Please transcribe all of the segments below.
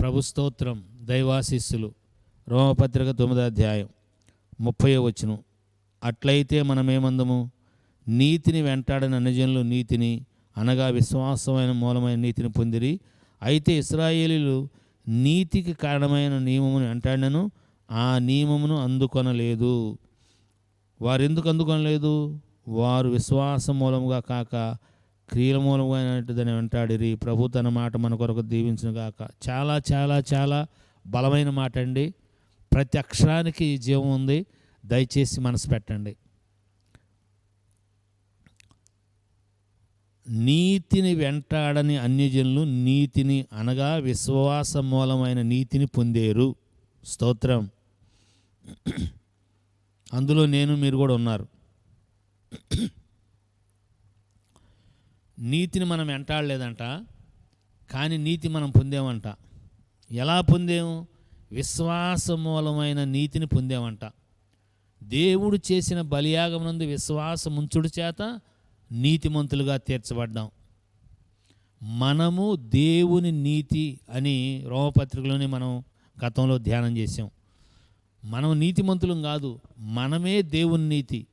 ప్రభు స్తోత్రం దైవాశిస్సులు. రోమపత్రిక తొమ్మిదో అధ్యాయం ముప్పై వచ్చును అట్లయితే మనమేమందము? నీతిని వెంటాడని అన్యజనులు నీతిని అనగా విశ్వాసమైన మూలమైన నీతిని పొందిరి. అయితే ఇస్రాయేలీలు నీతికి కారణమైన నియమమును వెంటాడినను ఆ నియమమును అందుకొనలేదు. వారెందుకు అందుకొనలేదు? వారు విశ్వాసం మూలముగా కాక క్రియల మూలమైనదని దాన్ని వెంటాడిరి ప్రభు తన మాట మన కొరకు దీవించిన గాక. చాలా చాలా చాలా బలమైన మాట అండి. ప్రతి అక్షరానికి జీవం ఉంది. దయచేసి మనసు పెట్టండి. నీతిని వెంటాడని అన్యజనులు నీతిని అనగా విశ్వాస మూలమైన నీతిని పొందేరు. స్తోత్రం. అందులో నేను మీరు కూడా ఉన్నారు. నీతిని మనం వెంటాడలేదంట కానీ నీతి మనం పొందామంట. ఎలా పొందాము విశ్వాస మూలమైన నీతిని పొందామంట. దేవుడు చేసిన బలియాగమునందు విశ్వాసం ఉంచుడు చేత నీతిమంతులుగా తీర్చబడ్డాం. మనము దేవుని నీతి అని రోమపత్రికలోనే మనం గతంలో ధ్యానం చేసాం మనం నీతిమంతులం కాదు మనమే దేవుని నీతి.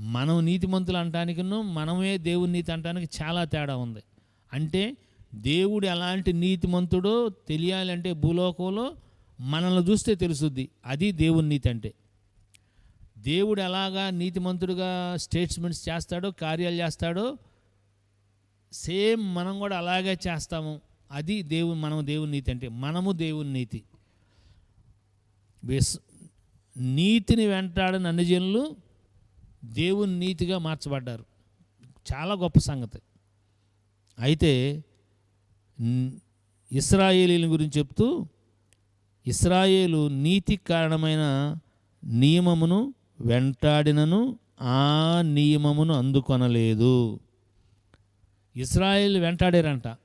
మనం నీతిమంతులు అంటానికిను మనమే దేవుని నీతి అంటానికి చాలా తేడా ఉంది. అంటే దేవుడు ఎలాంటి నీతిమంతుడో తెలియాలంటే భూలోకంలో మనల్ని చూస్తే తెలుసుద్ది. అది దేవుని నీతి అంటే. దేవుడు ఎలాగా నీతిమంతుడుగా స్టేట్స్మెంట్స్ చేస్తాడో కార్యాలు చేస్తాడో సేమ్ మనం కూడా అలాగే చేస్తాము. అది దేవుని మనం దేవుని నీతి అంటే. మనము దేవుని నీతి. నీతిని వెంటాడని అన్ని జనులు దేవుని నీతిగా మార్చబడ్డారు. చాలా గొప్ప సంగతి. అయితే న్- ఇస్రాయేలీల గురించి చెప్తూ ఇస్రాయేలు నీతి కారణమైన నియమమును వెంటాడినను ఆ నియమమును అందుకొనలేదు. ఇస్రాయేల్ వెంటాడారంట.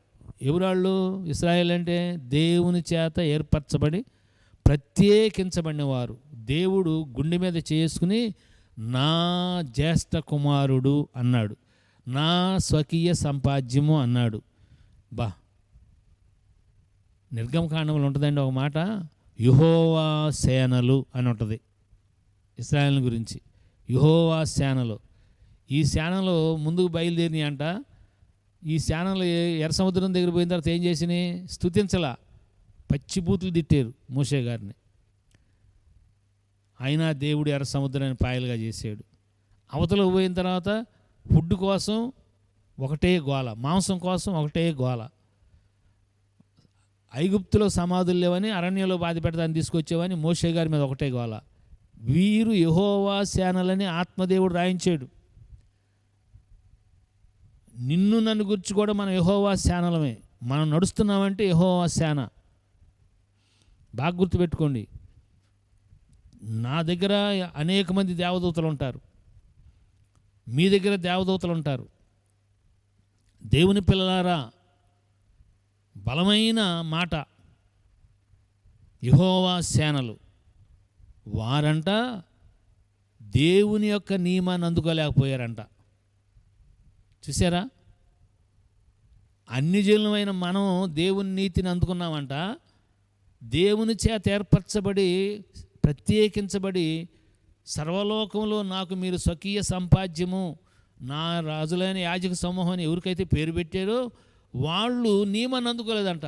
ఎవరాళ్ళు? ఇస్రాయేల్ అంటే దేవుని చేత ఏర్పరచబడి ప్రత్యేకించబడిన వారు దేవుడు గుండె మీద చేసుకుని నా జ్యేష్ఠ కుమారుడు అన్నాడు. నా స్వకీయ సంపాద్యము అన్నాడు. బా. నిర్గమకాండంలో ఉంటుందండి ఒక మాట? యుహోవా సేనలు అని ఉంటుంది. ఇస్రాయల్ గురించి. యుహోవా సేనలు. ఈ సేనలు ముందుకు బయలుదేరినాయి అంట. ఈ సేనలు ఎర్ర సముద్రం దగ్గర పోయిన తర్వాత ఏం చేసినాయి? పచ్చి పచ్చిబూతులు తిట్టారు మోషే గారిని. అయినా దేవుడు ఎర్ర సముద్రాన్ని పాయలుగా చేశాడు. అవతల పోయిన తర్వాత ఫుడ్ కోసం ఒకటే గోల మాంసం కోసం ఒకటే గోల. ఐగుప్తులో సమాధులు లేవని అరణ్యంలో బాధ పెడతాను తీసుకొచ్చేవని మోషే గారి మీద ఒకటే గోల. వీరు యహోవా సేనలని ఆత్మదేవుడు రాయించాడు. నిన్ను నన్ను గురించి కూడా మనం యహోవా సేనలమే. మనం నడుస్తున్నామంటే యహోవా సేన. బాగా గుర్తుపెట్టుకోండి. నా దగ్గర అనేక మంది దేవదూతలు ఉంటారు. మీ దగ్గర దేవదూతలు ఉంటారు. దేవుని పిల్లలారా బలమైన మాట యహోవా సేనలు. వారంట దేవుని యొక్క నియమాన్ని అందుకోలేకపోయారంట. చూసారా అన్ని జనులమైన మనం దేవుని నీతిని అందుకున్నామంట. దేవుని చేత ఏర్పరచబడి ప్రత్యేకించబడి సర్వలోకంలో నాకు మీరు స్వకీయ సంపాద్యము నా రాజులైన యాజక సమూహం అని ఎవరికైతే పేరు పెట్టారో వాళ్ళు నియమాన్ని అందుకోలేదంట.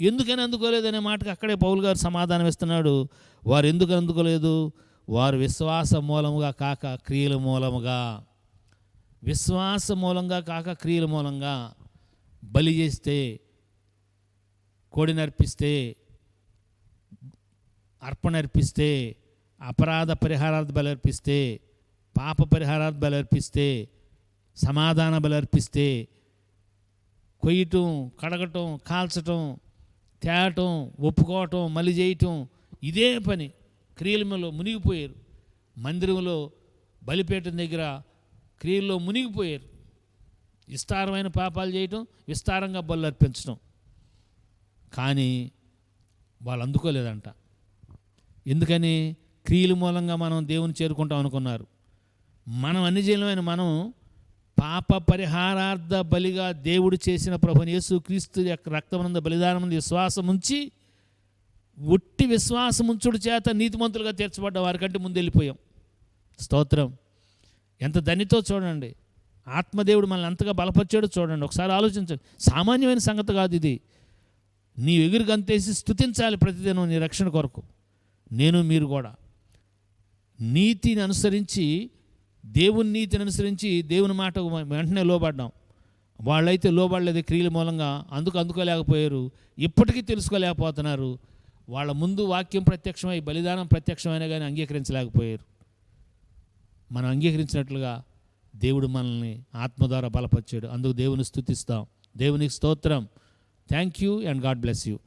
ఎందుకని అందుకోలేదనే మాటకి అక్కడే పౌల్ గారు సమాధానం ఇస్తున్నాడు. వారు ఎందుకు అందుకోలేదు? వారు విశ్వాస మూలముగా కాక క్రియల మూలముగా. విశ్వాస మూలంగా కాక క్రియల మూలంగా బలి చేస్తే కోడి నర్పిస్తే అర్పణ అర్పిస్తే అపరాధ పరిహారార్థ బలర్పిస్తే పాప పరిహారార్థ బలర్పిస్తే సమాధాన బలర్పిస్తే కొయ్యటం కడగటం కాల్చటం తేటం ఒప్పుకోవటం మళ్ళీ చేయటం ఇదే పని. క్రియలలో మునిగిపోయారు. మందిరంలో బలిపేటం దగ్గర క్రియల్లో మునిగిపోయారు. విస్తారమైన పాపాలు చేయటం విస్తారంగా బలు అర్పించడం కానీ వాళ్ళు అందుకోలేదంట ఎందుకని క్రియల మూలంగా మనం దేవుని చేరుకుంటాం అనుకున్నారు. మనం అన్ని చేయలేమైన మనం పాప పరిహారార్థ బలిగా దేవుడు చేసిన ప్రభుని యేసు క్రీస్తు యొక్క రక్తమునంద బలిదానం విశ్వాసం ఉంచి ఒట్టి విశ్వాసముంచుడు చేత నీతిమంతులుగా తీర్చబడ్డ వారికంటే ముందు వెళ్ళిపోయాం. స్తోత్రం. ఎంత ధనితో చూడండి. ఆత్మదేవుడు మనల్ని అంతగా బలపరిచాడో చూడండి. ఒకసారి ఆలోచించండి. సామాన్యమైన సంగతి కాదు ఇది. నీ ఎగురు గంతేసి స్థుతించాలి ప్రతిదినం నీ రక్షణ కొరకు. నేను మీరు కూడా. నీతిని అనుసరించి దేవుని నీతిని అనుసరించి దేవుని మాట వెంటనే లోబడ్డాం. వాళ్ళైతే లోబడలేదు క్రియల మూలంగా అందుకు అందుకోలేకపోయారు. ఇప్పటికీ తెలుసుకోలేకపోతున్నారు. వాళ్ళ ముందు వాక్యం ప్రత్యక్షమై బలిదానం ప్రత్యక్షమైనా కానీ అంగీకరించలేకపోయారు. మనం అంగీకరించినట్లుగా దేవుడు మనల్ని ఆత్మ ద్వారా బలపరిచాడు. అందుకు దేవుని స్థుతిస్తాం. దేవునికి స్తోత్రం. Thank you and God bless you